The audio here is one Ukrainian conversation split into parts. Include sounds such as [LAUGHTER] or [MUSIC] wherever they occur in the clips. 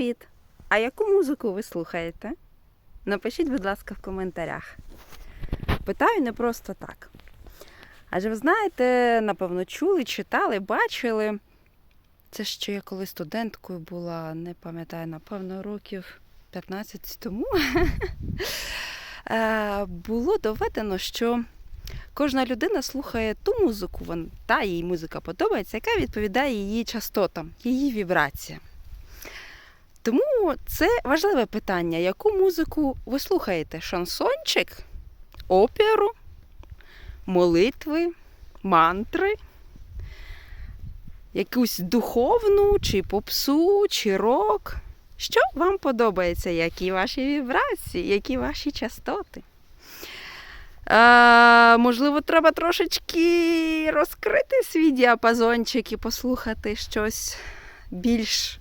Привіт! А яку музику ви слухаєте? Напишіть, будь ласка, в коментарях. Питаю не просто так. Адже ви знаєте, напевно, чули, читали, бачили. Це ще я коли студенткою була, не пам'ятаю, напевно, років 15 тому. [LAUGHS] Е, Було доведено, що кожна людина слухає ту музику, та їй музика подобається, яка відповідає її частотам, її вібраціям. Тому це важливе питання, яку музику ви слухаєте? Шансончик, оперу, молитви, мантри, якусь духовну, чи попсу, чи рок. Що вам подобається? Які ваші вібрації, які ваші частоти? Е, можливо, треба трошечки розкрити свій діапазончик і послухати щось більш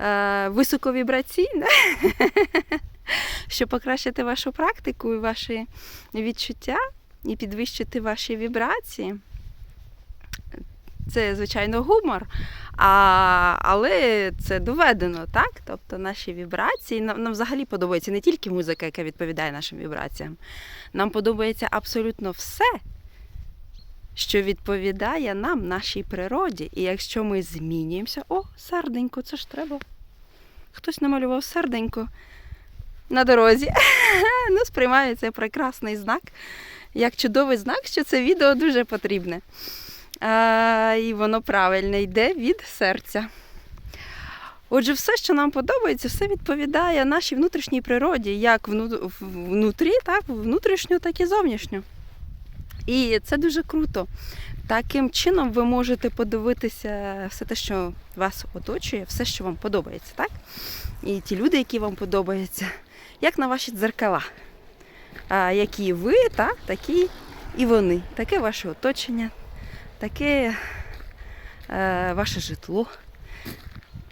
е, високовібраційне, [LAUGHS] щоб покращити вашу практику і ваші відчуття, і підвищити ваші вібрації. Це, звичайно, гумор, а, але це доведено, так? Тобто наші вібрації, нам, нам взагалі подобається не тільки музика, яка відповідає нашим вібраціям. Нам подобається абсолютно все, що відповідає нам, нашій природі. І якщо ми змінюємося, о, серденько, це ж треба. Хтось намалював серденько на дорозі. [LAUGHS] ну, сприймаю це прекрасний знак, як чудовий знак, що це відео дуже потрібне. А, і воно правильне йде від серця. Отже, все, що нам подобається, все відповідає нашій внутрішній природі, як внутрі, так, внутрішню, так і зовнішню. І це дуже круто. Таким чином ви можете подивитися все те, що вас оточує, все, що вам подобається, так? І ті люди, які вам подобаються, як на ваші дзеркала. А, які ви, так, такі і вони. Таке ваше оточення, таке е, ваше житло,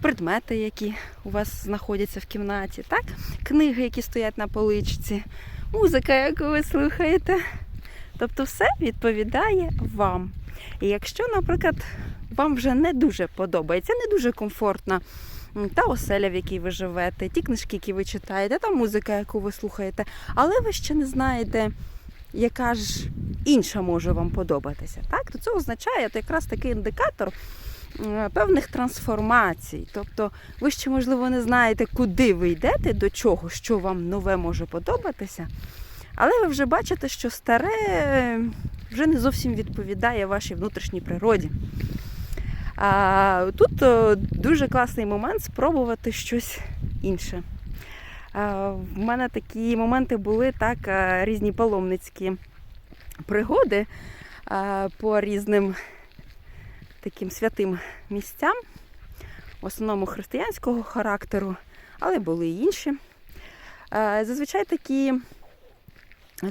предмети, які у вас знаходяться в кімнаті, так? книги, які стоять на поличці, музика, яку ви слухаєте. Тобто все відповідає вам. І якщо, наприклад, вам вже не дуже подобається, не дуже комфортна та оселя, в якій ви живете, ті книжки, які ви читаєте, та музика, яку ви слухаєте, але ви ще не знаєте, яка ж інша може вам подобатися. Так? То це означає то якраз такий індикатор певних трансформацій. Тобто ви ще, можливо, не знаєте, куди ви йдете, до чого, що вам нове може подобатися. Але ви вже бачите, що старе вже не зовсім відповідає вашій внутрішній природі. А тут дуже класний момент спробувати щось інше. В мене такі моменти були так, е, різні паломницькі пригоди по різним таким святим місцям, в основному християнського характеру, але були і інші. Зазвичай такі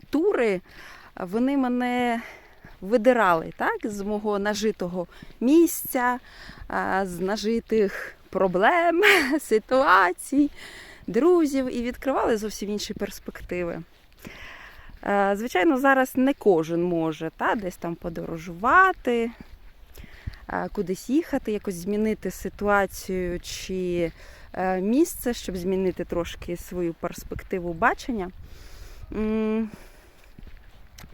тури, вони мене видирали так, з мого нажитого місця, з нажитих проблем, [LAUGHS] ситуацій, друзів і відкривали зовсім інші перспективи. Звичайно, зараз не кожен може та, десь там подорожувати, кудись їхати, якось змінити ситуацію чи е, місце, щоб змінити трошки свою перспективу бачення.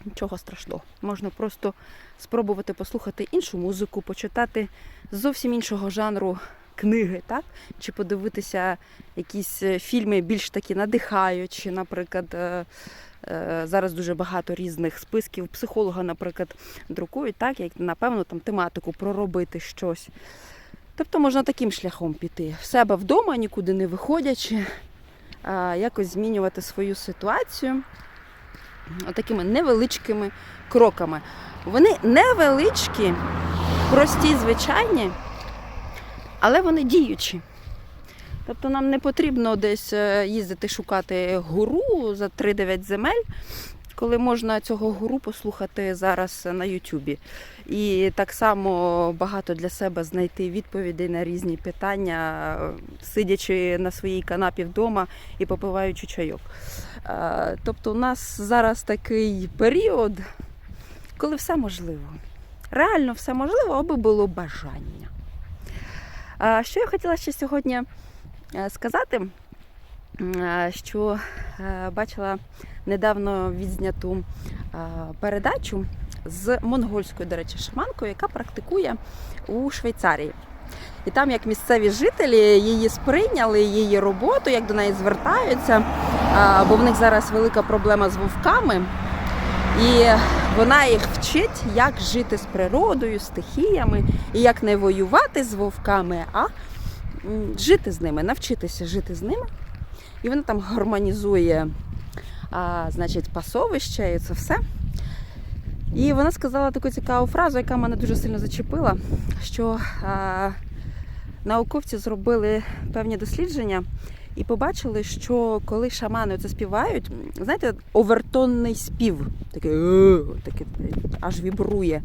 Нічого страшного. Можна просто спробувати послухати іншу музику, почитати зовсім іншого жанру книги, так? чи подивитися якісь е, фільми більш такі надихаючі. Наприклад, е, е, зараз дуже багато різних списків. Психолога, наприклад, друкують, так, як напевно там тематику проробити щось. Тобто можна таким шляхом піти. В себе вдома, нікуди не виходячи, якось змінювати свою ситуацію такими невеличкими кроками. Вони невеличкі, прості, звичайні, але вони діючі. Тобто нам не потрібно десь е, їздити шукати гуру за 3-9 земель, коли можна цього гуру послухати зараз на Ютубі. І так само багато для себе знайти відповідей на різні питання, сидячи на своїй канапі вдома і попиваючи чайок. Тобто у нас зараз такий період, коли все можливо. Реально все можливо, аби було бажання. Що я хотіла ще сьогодні е, сказати, що е, бачила недавно відзняту е, передачу з монгольською, до речі, шаманкою, яка практикує у Швейцарії. І там, як місцеві жителі її сприйняли, її роботу, як до неї звертаються, бо в них зараз велика проблема з вовками. І вона їх вчить, як жити з природою, стихіями, і як не воювати з вовками, а жити з ними, навчитися жити з ними. І вона там гармонізує а, значить, пасовище і це все. І вона сказала таку цікаву фразу, яка мене дуже сильно зачепила, що а, науковці зробили певні дослідження і побачили, що коли шамани це співають, знаєте, овертонний спів, такий, такий аж вібрує.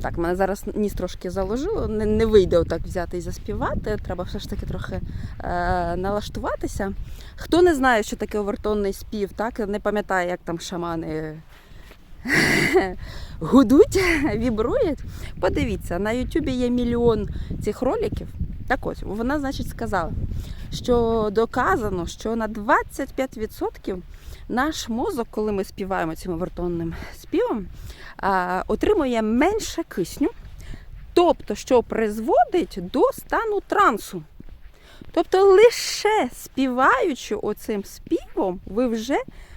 Так, мене зараз ніс трошки заложило, не, не вийде отак взяти і заспівати. Треба все ж таки трохи е, налаштуватися. Хто не знає, що таке овертонний спів, так не пам'ятає, як там шамани [LAUGHS] гудуть, вібрують. Подивіться, на Ютубі є мільйон цих роликів. Так ось, вона, значить, сказала, що доказано, що на 25% наш мозок, коли ми співаємо цим овертонним співом, отримує менше кисню, тобто, що призводить до стану трансу. Тобто лише співаючи оцим співом, ви вже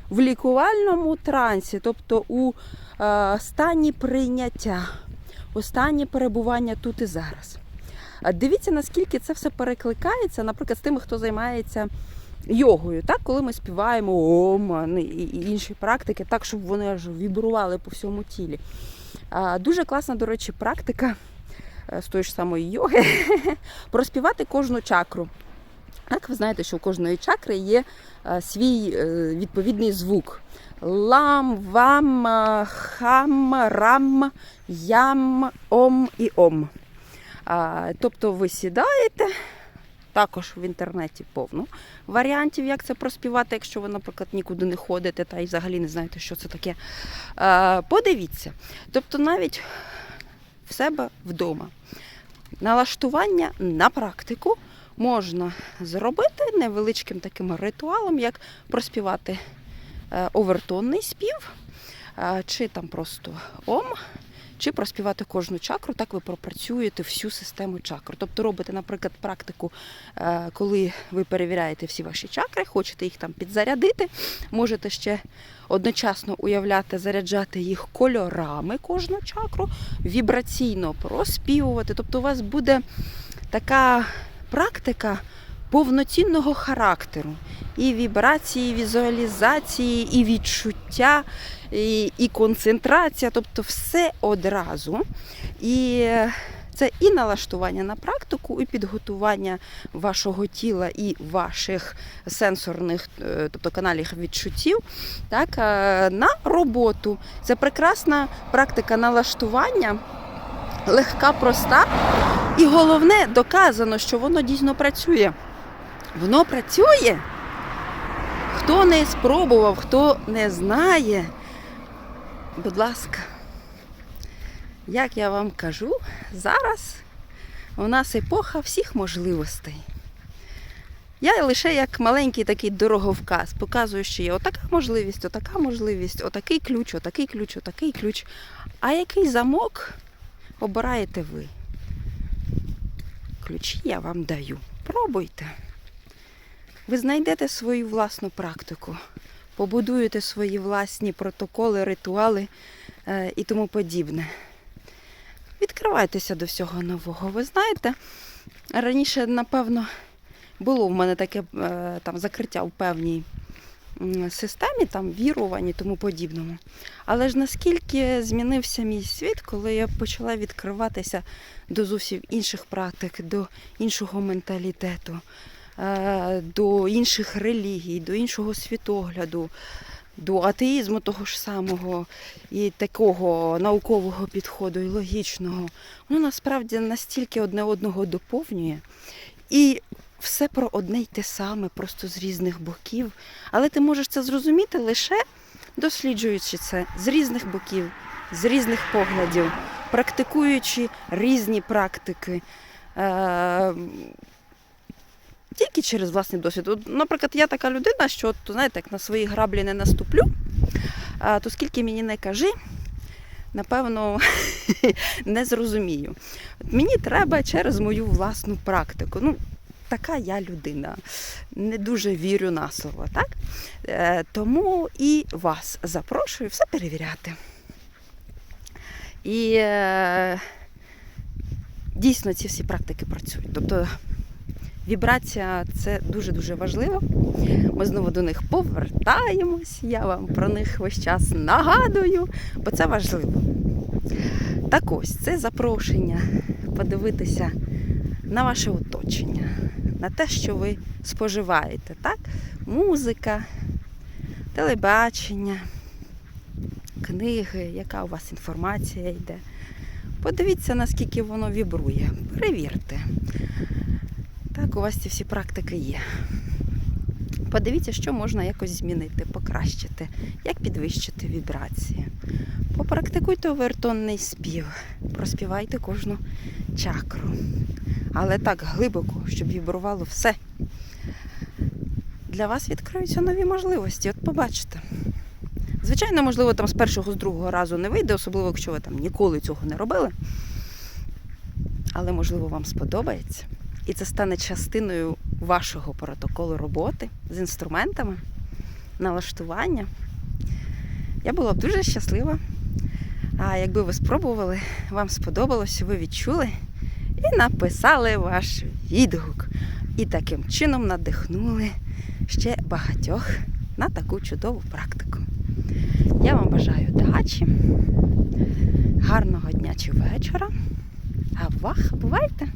в лікувальному трансі, тобто у стані прийняття, у стані перебування тут і зараз. Дивіться, наскільки це все перекликається, наприклад, з тими, хто займається йогою, так, коли ми співаємо ом і інші практики, так, щоб вони аж вібрували по всьому тілі. Дуже класна, до речі, практика е, з тої ж самої йоги [LAUGHS] проспівати кожну чакру. Так, ви знаєте, що у кожної чакри є е, свій е, відповідний звук. Лам, вам, хам, рам, ям, ом і ом. Тобто ви сідаєте, також в інтернеті повно варіантів, як це проспівати, якщо ви, наприклад, нікуди не ходите та й взагалі не знаєте, що це таке. А, подивіться. Тобто навіть в себе вдома. Налаштування на практику можна зробити невеличким таким ритуалом, як проспівати е, овертонний спів, е, чи там просто ом, чи проспівати кожну чакру, так ви пропрацюєте всю систему чакр. Тобто робите, наприклад, практику, е, коли ви перевіряєте всі ваші чакри, хочете їх там підзарядити, можете ще одночасно уявляти, заряджати їх кольорами кожну чакру, вібраційно проспівувати. Тобто у вас буде така практика повноцінного характеру. І вібрації, і візуалізації, і відчуття, і, і концентрація, тобто все одразу. І це і налаштування на практику, і підготування вашого тіла і ваших сенсорних, е, тобто каналів відчуттів, так, е, на роботу. Це прекрасна практика налаштування, легка, проста. І головне, доказано, що воно дійсно працює. Воно працює. Хто не спробував, хто не знає, будь ласка, як я вам кажу, зараз у нас епоха всіх можливостей. Я лише як маленький такий дороговказ показую, що є отака можливість, отака можливість, отакий ключ, отакий ключ, отакий ключ. А який замок обираєте ви? Ключі я вам даю. Пробуйте. Ви знайдете свою власну практику, побудуєте свої власні протоколи, ритуали е, і тому подібне. Відкривайтеся до всього нового. Ви знаєте, раніше, напевно, було в мене таке е, там закриття в певній системі, там вірувань і тому подібному. Але ж наскільки змінився мій світ, коли я почала відкриватися до зовсім інших практик, до іншого менталітету, до інших релігій, до іншого світогляду, до атеїзму того ж самого і такого наукового підходу, і логічного, воно насправді настільки одне одного доповнює. І все про одне й те саме, просто з різних боків. Але ти можеш це зрозуміти лише досліджуючи це з різних боків, з різних поглядів, практикуючи різні практики. Тільки через власний досвід. От, наприклад, я така людина, що от, знаєте, як на свої граблі не наступлю, то скільки мені не кажи, напевно, [LAUGHS] не зрозумію. От мені треба через мою власну практику. Ну, така я людина. Не дуже вірю на слово, так? Е, тому і вас запрошую все перевіряти. І е, дійсно ці всі практики працюють. Тобто вібрація це дуже-дуже важливо. Ми знову до них повертаємось. Я вам про них весь час нагадую, бо це важливо. Так ось це запрошення подивитися на ваше оточення, на те, що ви споживаєте, так? Музика, телебачення, книги, яка у вас інформація йде. Подивіться, наскільки воно вібрує. Перевірте. Так, у вас ці всі практики є. Подивіться, що можна якось змінити, покращити, як підвищити вібрації. Попрактикуйте овертонний спів, проспівайте кожну чакру. Але так глибоко, щоб вібрувало все. Для вас відкриються нові можливості. От побачите. Звичайно, можливо, там з першого, з другого разу не вийде, особливо, якщо ви там ніколи цього не робили. Але, можливо, вам сподобається. І це стане частиною вашого протоколу роботи з інструментами, налаштування. Я була б дуже щаслива. А якби ви спробували, вам сподобалось, ви відчули і написали ваш відгук. І таким чином надихнули ще багатьох на таку чудову практику. Я вам бажаю удачі, гарного дня чи вечора. А вах, бувайте!